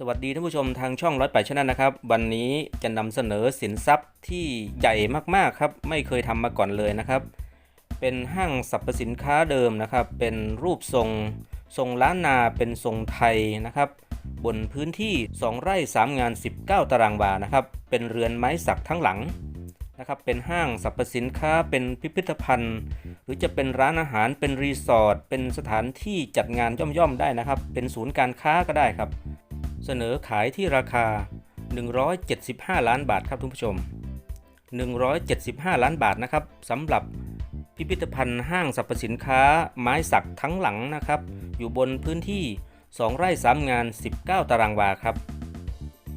สวัสดีท่านผู้ชมทางช่องร้อยแปดชนะนะครับ วันนี้จะนำเสนอสินทรัพย์ที่ใหญ่มากๆครับ ไม่เคยทำมาก่อนเลยนะครับ เป็นห้างสรรพสินค้าเดิมนะครับ เป็นรูปทรง ทรงล้านนาเป็นทรงไทยนะครับ บนพื้นที่ 2 ไร่ 3 งาน 19 ตารางวานะครับ เป็นเรือนไม้สักทั้งหลังนะครับ เป็นห้างสรรพสินค้าเป็นพิพิธภัณฑ์ หรือจะเป็นร้านอาหารเป็นรีสอร์ทเป็นสถานที่จัดงานย่อมๆได้นะครับ เป็นศูนย์การค้าก็ได้ครับ เสนอขายที่ราคา 175 ล้านบาทครับทุกผู้ชม 175 ล้านบาทนะครับสำหรับพิพิธภัณฑ์ห้างสรรพสินค้าไม้สักทั้งหลังนะครับ อยู่บนพื้นที่ 2 ไร่3งาน 19 ตารางวาครับ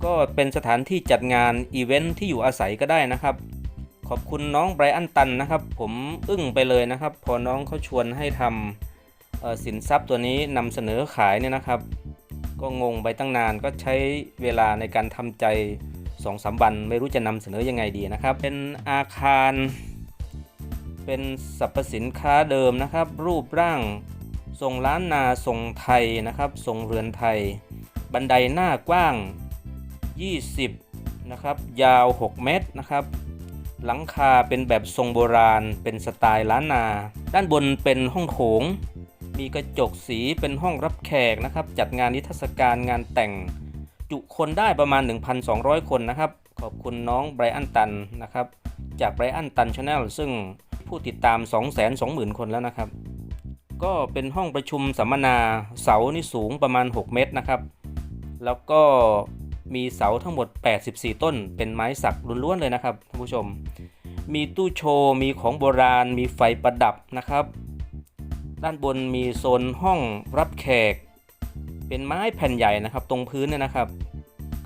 ก็เป็นสถานที่จัดงานอีเวนท์ที่อยู่อาศัยก็ได้นะครับ ขอบคุณน้องไบรอันตันนะครับ ผมอึ้งไปเลยนะครับ พอน้องเขาชวนให้ทำสินทรัพย์ตัวนี้นำเสนอขายเนี่ยนะครับ ก็งงไปตั้งนานก็ใช้เวลาในการทำใจ2องสามวันไม่รู้จะนำเสนอยังไงดีนะครับ เป็นอาคาร เป็นสรรพสินค้าเดิมนะครับ รูปร่างทรงล้านนาทรงไทยนะครับทรงเรือนไทย บันไดหน้ากว้าง 20 นะครับ ยาว 6 เมตรนะครับ หลังคาเป็นแบบทรงโบราณ เป็นสไตล์ล้านนา ด้านบนเป็นห้องโถง มีกระจกสีเป็นห้องรับแขกนะครับ จัดงานนิทรรศการงานแต่ง จุคนได้ประมาณ 1,200 คนนะครับ ขอบคุณน้องไบรอันตันนะครับ จากไบรอันตันชาแนลซึ่งผู้ติดตาม 220,000 คนแล้วนะครับ ก็เป็นห้องประชุมสัมมนาเสานี่สูงประมาณ 6 เมตรนะครับ แล้วก็มีเสาทั้งหมด 84 ต้น เป็นไม้สักล้วนๆเลยนะครับท่านผู้ชม มีตู้โชว์ มีของโบราณ มีไฟประดับนะครับ ด้านบนมีโซนห้องรับแขก เป็นไม้แผ่นใหญ่นะครับ ตรงพื้นเนี่ยนะครับ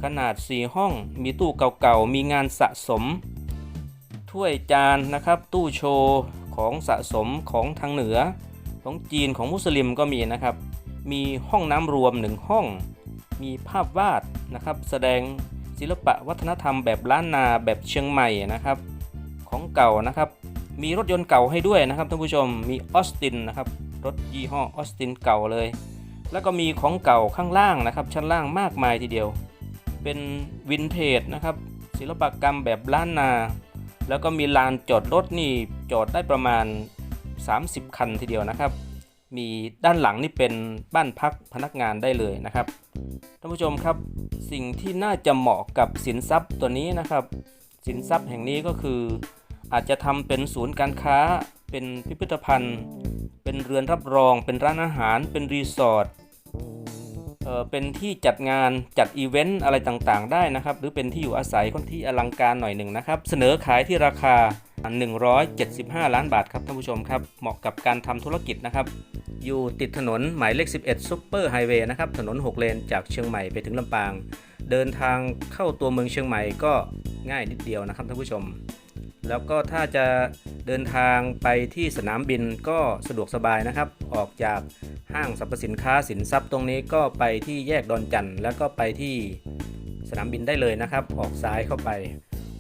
ขนาด 4 ห้อง มีตู้เก่าๆ มีงานสะสม ถ้วยจานนะครับ ตู้โชว์ของสะสมของทางเหนือ ของจีนของมุสลิมก็มีนะครับ มีห้องน้ำรวมหนึ่งห้อง มีภาพวาดนะครับ แสดงศิลปะวัฒนธรรมแบบล้านนาแบบเชียงใหม่นะครับ ของเก่านะครับ มีรถยนต์เก่าให้ด้วยนะครับท่านผู้ชมมีออสตินนะครับรถยี่ห้อออสตินเก่าเลย แล้วก็มีของเก่าข้างล่างนะครับ ชั้นล่างมากมายทีเดียว เป็นวินเทจนะครับศิลปกรรมแบบล้านนา แล้วก็มีลานจอดรถนี่จอดได้ประมาณ 30 คันทีเดียวนะครับ มีด้านหลังนี่เป็นบ้านพักพนักงานได้เลยนะครับท่านผู้ชมครับ สิ่งที่น่าจะเหมาะกับสินทรัพย์ตัวนี้นะครับ สินทรัพย์แห่งนี้ก็คือ อาจจะทำเป็นศูนย์การค้า เป็นพิพิธภัณฑ์ เป็นเรือนรับรอง เป็นร้านอาหาร เป็นรีสอร์ทเอ่อเป็นที่จัดงานจัดอีเวนต์อะไรต่างๆ ได้นะครับ หรือเป็นที่อยู่อาศัยคนที่อลังการหน่อยหนึ่งนะครับ เสนอขายที่ราคา 175 ล้านบาทครับท่านผู้ชมครับ เหมาะกับการทำธุรกิจนะครับ อยู่ติดถนนหมายเลข 11ซุปเปอร์ไฮเวย์นะครับ ถนน 6 เลนจากเชียงใหม่ไปถึงลำปาง เดินทางเข้าตัวเมืองเชียงใหม่ก็ง่ายนิดเดียวนะครับท่านผู้ชม แล้วก็ถ้าจะเดินทางไปที่สนามบินก็สะดวกสบายนะครับ ออกจากห้างสรรพสินค้าสินทรัพย์ตรงนี้ก็ไปที่แยกดอนจันทร์แล้วก็ไปที่สนามบินได้เลยนะครับ ออกซ้ายเข้าไป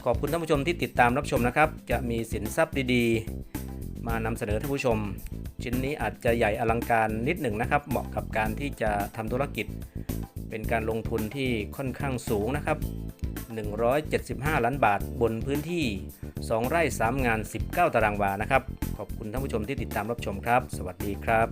ขอบคุณท่านผู้ชมที่ติดตามรับชมนะครับ จะมีสินทรัพย์ดีๆ มานำเสนอท่านผู้ชม ชิ้นนี้อาจจะใหญ่อลังการนิดหนึ่งนะครับ เหมาะกับการที่จะทำธุรกิจ เป็นการลงทุนที่ค่อนข้างสูงนะครับ 175 ล้านบาท บนพื้นที่ 2 ไร่ 3 งาน 19 ตารางวานะครับ ขอบคุณท่านผู้ชมที่ติดตามรับชมครับ สวัสดีครับ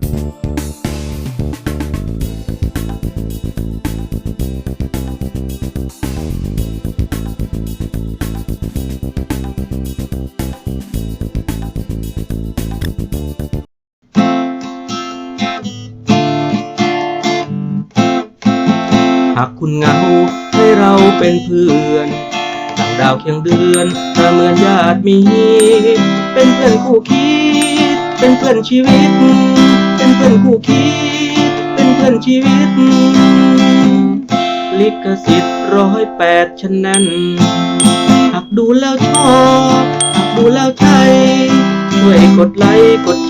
คุณเงาให้เราเป็นเพื่อนต่างดาวเคียงเดือนถ้าเมือนญาติมี เป็นเพื่อนคู่คิด เป็นเพื่อนชีวิต เป็นเพื่อนคู่คิด เป็นเพื่อนชีวิต ลิขสิทธิ์ร้อยแปดฉะนั้นหากดูแล้วชอบหากดูแล้วใช่ช่วยกดไลค์กด